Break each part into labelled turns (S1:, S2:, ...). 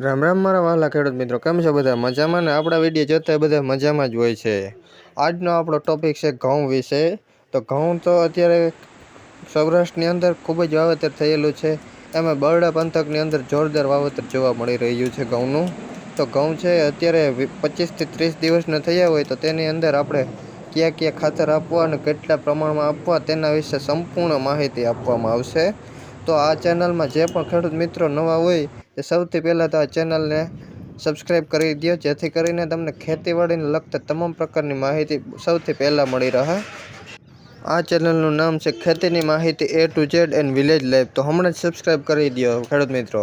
S1: રામ રામ, મારા વહાલા ખેડૂત મિત્રો, કેમ છે બધા? મજામાં ને? આપણા વીડિયો જોતા બધા મજામાં જ હોય છે. આજનો આપણો ટોપિક છે ઘઉં વિશે. તો ઘઉં તો અત્યારે સૌરાષ્ટ્રની અંદર ખૂબ જ વાવેતર થયેલું છે. એમાં બરડા પંથકની અંદર જોરદાર વાવેતર જોવા મળી રહ્યું છે ઘઉંનું. તો ઘઉં છે અત્યારે પચીસથી ત્રીસ દિવસના થયા હોય તો તેની અંદર આપણે ક્યાં ક્યાં ખાતર આપવા અને કેટલા પ્રમાણમાં આપવા તેના વિશે સંપૂર્ણ માહિતી આપવામાં આવશે. તો આ ચેનલમાં જે પણ ખેડૂત મિત્રો નવા હોય, એ સૌથી પહેલાં તો આ ચેનલને સબસ્ક્રાઈબ કરી દો જેથી કરીને તમને ખેતીવાડીને લગતા તમામ પ્રકારની માહિતી સૌથી પહેલાં મળી રહે. આ ચેનલનું નામ છે ખેતીની માહિતી A to Z and village life તો હમણાં જ સબસ્ક્રાઈબ કરી દો ખેડૂત મિત્રો.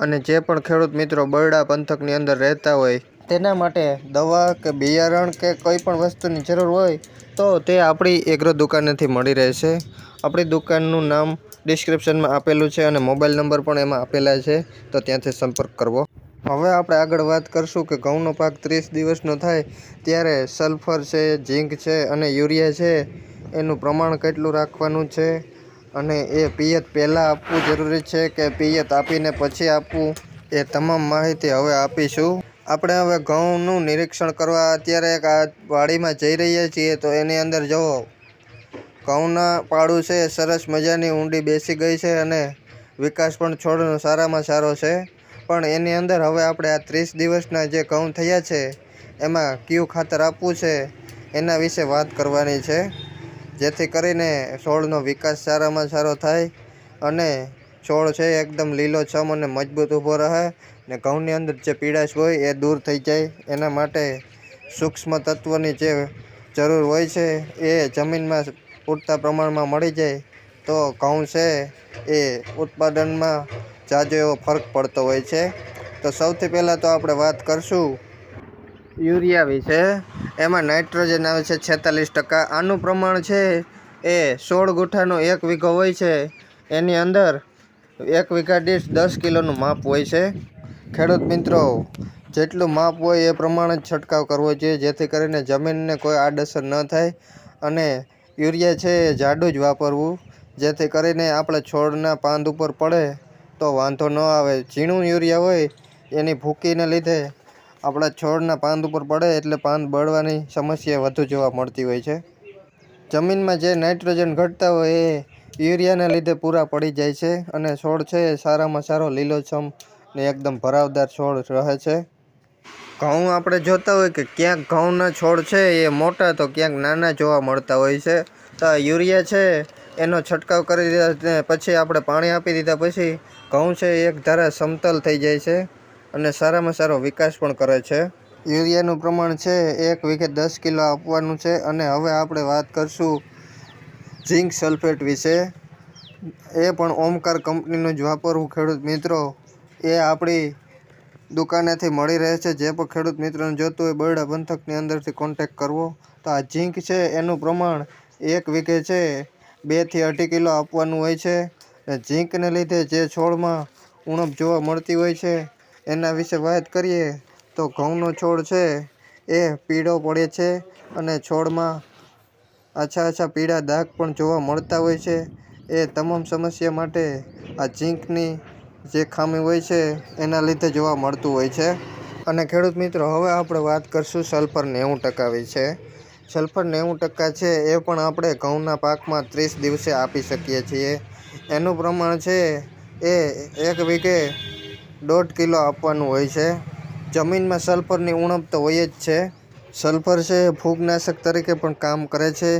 S1: અને જે પણ ખેડૂત મિત્રો બરડા પંથકની અંદર રહેતા હોય, તેના માટે દવા કે બિયારણ કે કોઈ પણ વસ્તુની જરૂર હોય, તો તે આપણી એગ્રો દુકાનેથી મળી રહેશે આપણી દુકાનનું નામ ડિસ્ક્રિપ્શનમાં આપેલું છે અને મોબાઈલ નંબર પણ એમાં આપેલા છે, તો ત્યાંથી સંપર્ક કરવો. હવે આપણે આગળ વાત કરશું કે ઘઉંનો પાક ત્રીસ દિવસનો થાય ત્યારે સલ્ફર છે ઝીંક છે અને યુરિયા છે, એનું પ્રમાણ કેટલું રાખવાનું છે અને એ પિયત પહેલાં આપવું જરૂરી છે કે પિયત આપીને પછી આપવું, એ તમામ માહિતી હવે આપીશું. આપણે હવે ઘઉંનું નિરીક્ષણ કરવા અત્યારે વાડીમાં જઈ રહ્યા છીએ, તો એની અંદર જુઓ. ઘઉંના પાડું છે, સરસ મજાની ઊંડી બેસી ગઈ છે અને વિકાસ પણ છોડનો સારામાં સારો છે. પણ એની અંદર હવે આપણે આ ત્રીસ દિવસના જે ઘઉં થયા છે, એમાં કયું ખાતર આપવું છે, એના વિશે વાત કરવાની છે. જેથી કરીને છોડનો વિકાસ સારામાં સારો થાય અને છોડ છે એકદમ લીલોછમ અને મજબૂત ઊભો રહે ને ઘઉંની અંદર જે પીડાશ હોય એ દૂર થઈ જાય. એના માટે સૂક્ષ્મ તત્વની જે જરૂર હોય છે, એ જમીનમાં પૂરતા પ્રમાણમાં મળી જાય, તો ઘઉં છે એ ઉત્પાદનમાં જાજો એવો ફરક પડતો હોય છે. તો સૌથી પહેલાં તો આપણે વાત કરશું યુરિયા વિશે. એમાં નાઇટ્રોજન આવે છે છેતાલીસ ટકા. આનું પ્રમાણ છે એ સોળ ગુઠ્ઠાનો એક વીઘો હોય છે. એની અંદર એક વીઘા દીઠ દસ કિલોનું માપ હોય છે. ખેડૂત મિત્રો, જેટલું માપ હોય એ પ્રમાણે જ છંટકાવ કરવો જોઈએ, જેથી કરીને જમીનને કોઈ આડઅસર ન થાય અને યુરિયા છે એ જાડું જ વાપરવું. જેથી કરીને આપણે છોડના પાંદ ઉપર પડે તો વાંધો ન આવે. ઝીણું યુરિયા હોય એની ભૂકીને લીધે આપણા છોડના પાંદ ઉપર પડે એટલે પાંદ બળવાની સમસ્યા વધુ જોવા મળતી હોય છે. જમીનમાં જે નાઇટ્રોજન ઘટતા હોય એ યુરિયાના લીધે પૂરા પડી જાય છે અને છોડ છે એ સારામાં સારો લીલોછમ ને એકદમ ભરાવદાર છોડ રહે છે. ઘઉં આપણે જોતા હોય કે ક્યાંક ઘઉંના છોડ છે એ મોટા, તો ક્યાંક નાના જોવા મળતા હોય છે. તો યુરિયા છે, એનો છંટકાવ કરી દીધા પછી આપણે પાણી આપી દીધા પછી ઘઉં છે એક ધારા સમતલ થઈ જાય છે અને સારામાં સારો વિકાસ પણ કરે છે. યુરિયાનું પ્રમાણ છે એક વીઘે દસ કિલો આપવાનું છે અને હવે આપણે વાત કરશું ઝીંક સલ્ફેટ વિશે. એ પણ ઓમકાર કંપનીનું જ વાપરવું ખેડૂત મિત્રો. એ આપણી દુકાનેથી મળી રહે છે. જે પણ ખેડૂત મિત્રોને જોતું હોય, બરડા પંથકની અંદરથી કોન્ટેક કરવો. તો આ ઝીંક છે, એનું પ્રમાણ એક વીઘે છે બેથી અઢી કિલો આપવાનું હોય છે. ઝીંકને લીધે જે છોડમાં ઉણપ જોવા મળતી હોય છે, એના વિશે વાત કરીએ, તો ઘઉંનો છોડ છે, એ પીળો પડે છે અને છોડમાં આછા આછા પીળા દાગ પણ જોવા મળતા હોય છે. એ તમામ સમસ્યા માટે આ ઝીંકની જે ખામી હોય છે, એના લીધે જોવા મળતું હોય છે. અને ખેડૂત મિત્રો, હવે આપણે વાત કરશું સલ્ફર નેવું ટકા વિશે. સલ્ફર નેવું ટકા છે એ પણ આપણે ઘઉંના પાકમાં ત્રીસ દિવસે આપી શકીએ છીએ. એનું પ્રમાણ છે એ એક વીઘે દોઢ કિલો આપવાનું હોય છે. જમીનમાં સલ્ફરની ઉણપ તો હોય જ છે. સલ્ફર છે એ ફૂગનાશક તરીકે પણ કામ કરે છે.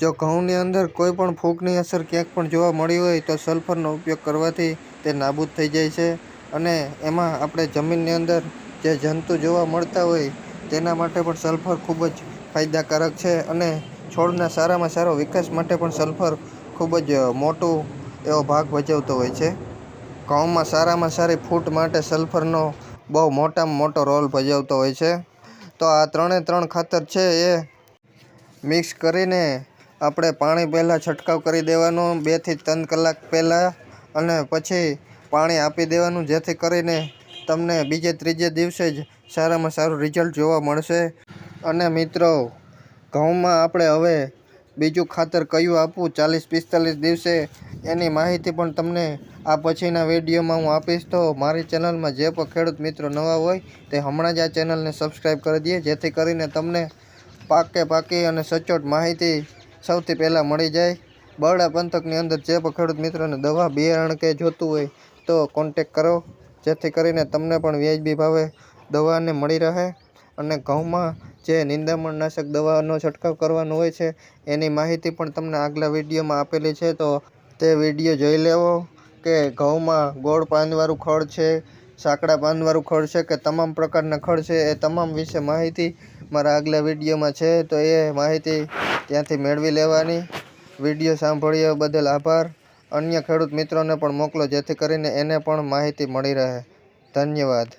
S1: જો ઘઉંની અંદર કોઈ પણ ફૂગની અસર ક્યાંક પણ જોવા મળી હોય તો સલ્ફરનો ઉપયોગ કરવાથી તે નાબૂદ થઈ જાય છે અને એમાં આપણે જમીનની અંદર જે જંતુ જોવા મળતા હોય તેના માટે પણ સલ્ફર ખૂબ જ ફાયદાકારક છે અને છોડના સારામાં સારો વિકાસ માટે પણ સલ્ફર ખૂબ જ મોટું એવો ભાગ ભજવતો હોય છે. ઘઉંમાં સારામાં સારી ફૂટ માટે સલ્ફરનો બહુ મોટામાં મોટો રોલ ભજવતો હોય છે. તો આ ત્રણે ત્રણ ખાતર છે એ મિક્સ કરીને આપણે પાણી પહેલાં છંટકાવ કરી દેવાનો, બેથી ત્રણ કલાક પહેલાં અને પછી પાણી આપી દેવાનું, જેથી કરીને તમને બીજે ત્રીજે દિવસે જ સારામાં સારું રિઝલ્ટ જોવા મળશે. અને મિત્રો, ઘઉંમાં આપણે હવે બીજું ખાતર કયું આપવું? ચાલીસ પિસ્તાલીસ દિવસે એની માહિતી પણ તમને આ પછીના વિડીયોમાં હું આપીશ. તો મારી ચેનલમાં જે પણ ખેડૂત મિત્રો નવા હોય, તે હમણાં જ આ ચેનલને સબસ્ક્રાઈબ કરી દઈએ જેથી કરીને તમને પાકે પાકી અને સચોટ માહિતી સૌથી પહેલાં મળી જાય. બરડા પંથકની અંદર જે પણ ખેડૂત મિત્રોને દવા, બિયારણ કે જોતું હોય તો કોન્ટેક કરો. જેથી કરીને તમને પણ વ્યાજબી ભાવે દવાને મળી રહે. અને ઘઉંમાં જે નિંદામણનાશક દવાનો છંટકાવ કરવાનો હોય છે, એની માહિતી પણ તમને આગલા વિડીયોમાં આપેલી છે. તો તે વીડિયો જોઈ લેવો કે ઘઉંમાં ગોળ પાનવાળું ખડ છે, સાંકડા પાનવાળું ખડ છે કે તમામ પ્રકારના ખડ છે, એ તમામ વિશે માહિતી મારા આગલા વિડીયોમાં છે. તો એ માહિતી ત્યાંથી મેળવી લેવાની. વીડિયો સાંભળ્યા, બદલ આભાર. અન્ય ખેડૂત મિત્રોને પણ મોકલો, જેથી કરીને એને પણ માહિતી મળી રહે. ધન્યવાદ.